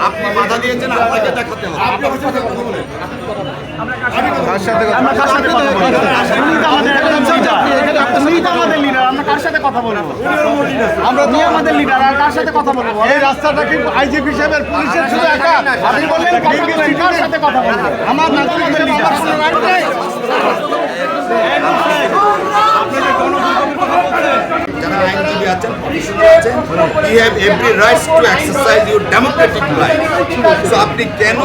আপনি বাধা দিয়েছেন আপনাকে দেখাতে হবে কার সাথে কথা আমরা কার সাথে কথা বলব উনি তো আমাদের একজন leader। উনি তো আমাদের লিডার আমরা কার সাথে কথা বলব আমরা তো আমাদের লিডার যারা আইনজীবী আছেন প্রফেশনাল আছেন you have every rights to exercise your democratic right so আপনি কেন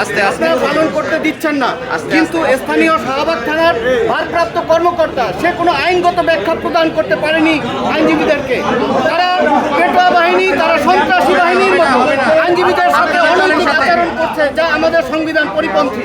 আস্তে আস্তে। পালন করতে দিচ্ছেন না। কিন্তু স্থানীয় শাহবাগ থানার ভারপ্রাপ্ত কর্মকর্তা সে কোনো আইনগত ব্যাখ্যা প্রদান করতে পারেনি আইনজীবীদেরকে। তারা পেটোয়া বাহিনী তারা সন্ত্রাসী বাহিনীর মতো আইনজীবীদের সাথে অনৈতিক আচরণ করছে যা আমাদের সংবিধান পরিপন্থী।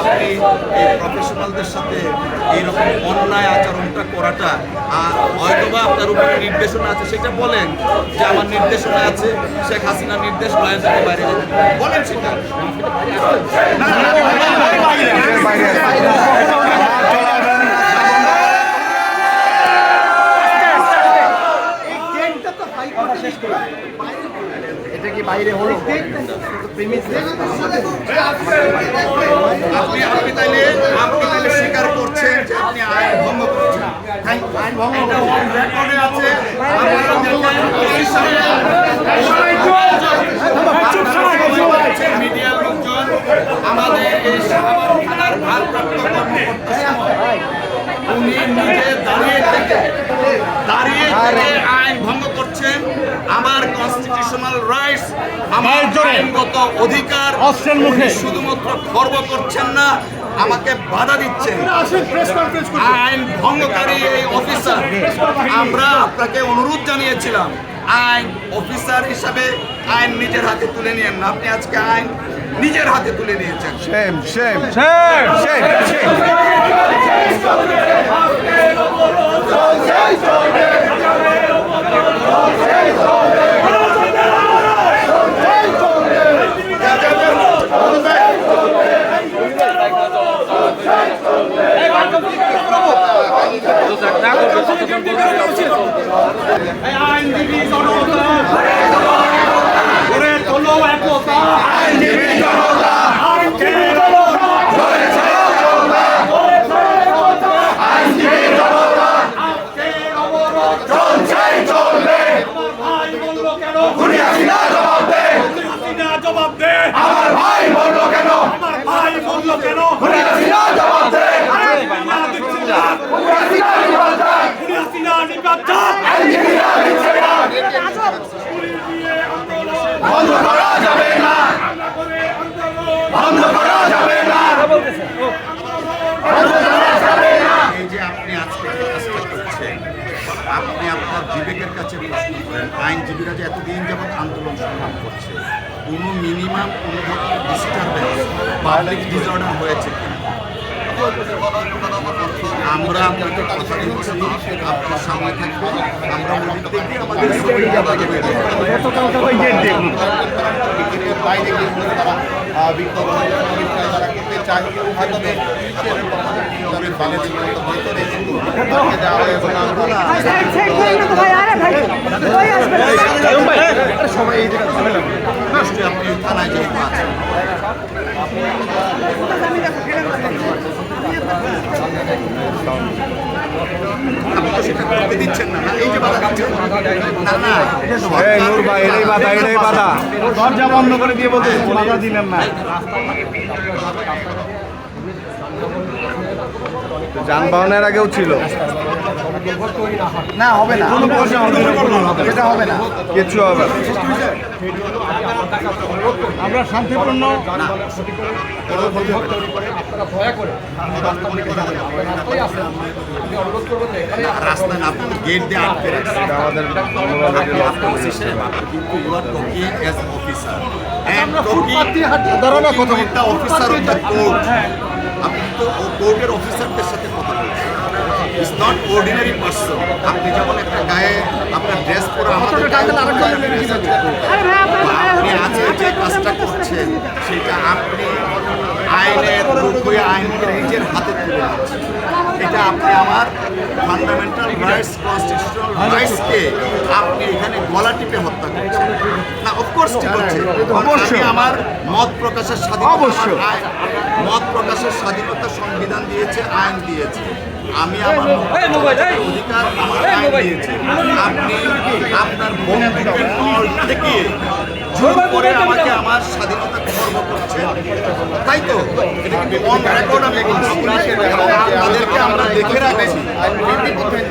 আপনি এই প্রফেশনালদের সাথে এইরকম অন্যায় আচরণটা করাটা আর হয়তোবা আপনার উপরে নির্দেশনা আছে সেটা বলেন যে আমার নির্দেশনা আছে শেখ হাসিনার নির্দেশ নয় থেকে বাইরে। বলেন সেটা না, না, এটা কি বাইরে হলো আপনি আপনি তাইলে আপনি তাইলে স্বীকার করছেন যে আপনি আইন ভঙ্গ করছেন আইন ভঙ্গ রেকর্ডে আছে আপনারা দেখেন মিডিয়ার লোকজন আমাদের এই শাহবাগ থানার ভারপ্রাপ্ত কর্মকর্তা উনি নিজে দাঁড়িয়ে থেকে দাঁড়িয়ে থেকে আইন ভঙ্গ করছেন আমার কনস্টিটিউশনাল রাইটস আমার আইনগত অধিকার শুধুমাত্র খর্ব করছেন না আমাকে বাধা দিচ্ছেন। আইন ভঙ্গকারী আমরা আপনাকে অনুরোধ জানিয়েছিলাম আইন অফিসার হিসাবে আইন নিজের হাতে তুলে নিয়েন না আপনি আজকে আইন নিজের হাতে তুলে নিয়েছেন same same same same same জবাব দে আমার ভাই বলল কেন? আমার ভাই বলল কেন? জবাব দে। এই যে আপনি আজকে যে করছেন, আপনি আপনার বিবেকের কাছে প্রশ্ন করেন, আইনজীবীরা যে এতদিন যাবৎ আন্দোলন সংগ্রাম করছে, কোনো মিনিমাম কোনো ধরনের ডিস্টারবেন্স পাবলিক ডিসঅর্ডার হয়েছে কিনা? আমরা আপনাকে কথা দিচ্ছি আপনার সামনে থাকবেন আমরা মনে দেখি আমাদের হয়ে বাইরে গিয়ে তারা বিক্ষোভ তারা করতে চায় হয়তো হয় সবাই এই জায়গায় থানায় যেহেতু আছেন আপনি তো সেটা করতে দিচ্ছেন না। না এই যে বাধা দিচ্ছেন না না এই নূর ভাই এটাই বাধা এটাই বাধা। দরজা বন্ধ করে দিয়ে বলতে বাধা দিলেন না। যানবাহনের আগেও ছিল। না হবে না। এটা হবে না। কিছু হবে না। আমরা শান্তিপূর্ণ রাস্তায় না আপনি গেট দিয়ে আটকে রাখছেন এটা আমাদের আপনি তো কোর্টের অফিসারদের সাথে কথা বলছেন ইটস নট অর্ডিনারি পার্সন আপনি যেমন একটা গায়ে আপনার ড্রেস পরে আমাদের আপনি আজকে যে কাজটা করছেন সেটা আপনি আইনের আইনকে নিজের হাতে তুলে এটা আপনি আমার ফান্ডামেন্টাল রাইটস কনস্টিটিউশনাল রাইটসকে আপনি এখানে গলা টিপে হত্যা করছেন। না অফকোর্স ঠিক আছে। অবশ্যই। আমার মত প্রকাশের স্বাধীনতা অবশ্যই। আইন- মত প্রকাশের স্বাধীনতা সংবিধান দিয়েছে আইন দিয়েছে। আমি আমার অধিকার আমার আইন দিয়েছে। আপনি আপনার বন্ধুকে নল দেখিয়ে জোর করে আমাকে আমার স্বাধীনতা করছেন তাই তো? এটা কিন্তু অন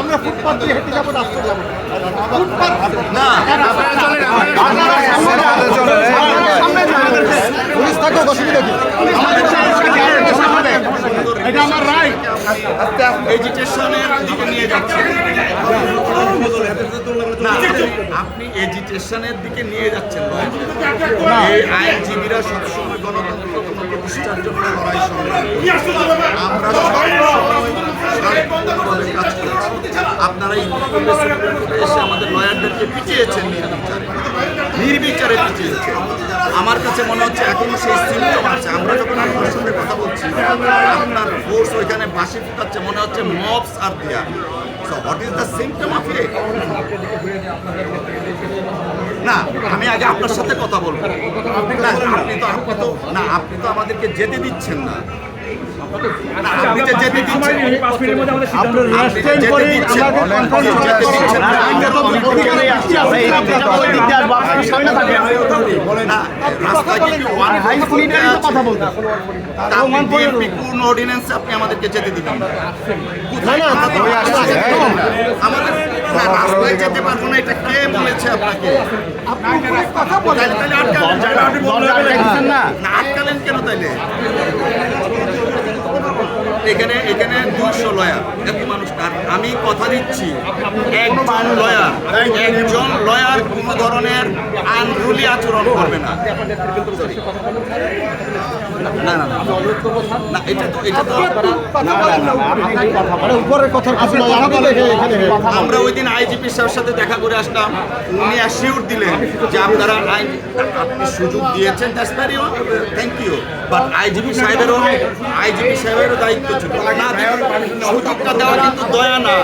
আমরা ফুটপাত দিয়ে হেঁটে যাব রাস্তা যাব না। পুলিশ থাকো অসুবিধা কি? এটা আমার রাইট এজিটেশনের দিকে নিয়ে যাচ্ছেন আপনি এজিটেশনের দিকে নিয়ে যাচ্ছেন। এই আইনজীবীরা সবসময় গণতন্ত্র প্রতিষ্ঠার জন্য লড়াই সংগ্রাম করে। আমরা সবসময় কাজ আপনারা ইতিপূর্বে সুপ্রিম কোর্টে এসে আমাদের লয়ারদেরকে পিটিয়েছেন নির্বিচারে। নির্বিচারে পিটিয়েছেন। আমার কাছে মনে হচ্ছে এখনও সেই সিমটম আছে। আমরা যখন আপনার সাথে কথা বলছি আপনার ফোর্স ওইখানে বাসি ফুটাচ্ছে মনে হচ্ছে মবস আর দেয়া so what is the symptom of it আমি আগে আপনার সাথে কথা বলব। আপনি তো আপনি তো না আপনি তো আমাদেরকে যেতে দিচ্ছেন না। আপনি আমাদেরকে যেতে দিবেন। আমাদের রাস্তায় যেতে পারব না এটা কে বলেছে? এখানে এখানে লয়ার এত মানুষ আমি কথা দিচ্ছি একজন লয়ার একজন লয়ার কোনো ধরনের আনরুলি আচরণ করবে না না না না না এটা তো এটা তো উপরের কথা আমরা ওই দিন আইজিপি সাহেবের সাথে দেখা করে আসলাম। উনি অ্যাসিউর দিলেন যে আপনারা আইন আপনি সুযোগ দিয়েছেন that's very thank you but IGP সাহেবেরও IGP সাহেবেরও দায়িত্ব ছিল। না সুযোগটা দেওয়া কিন্তু দয়া না।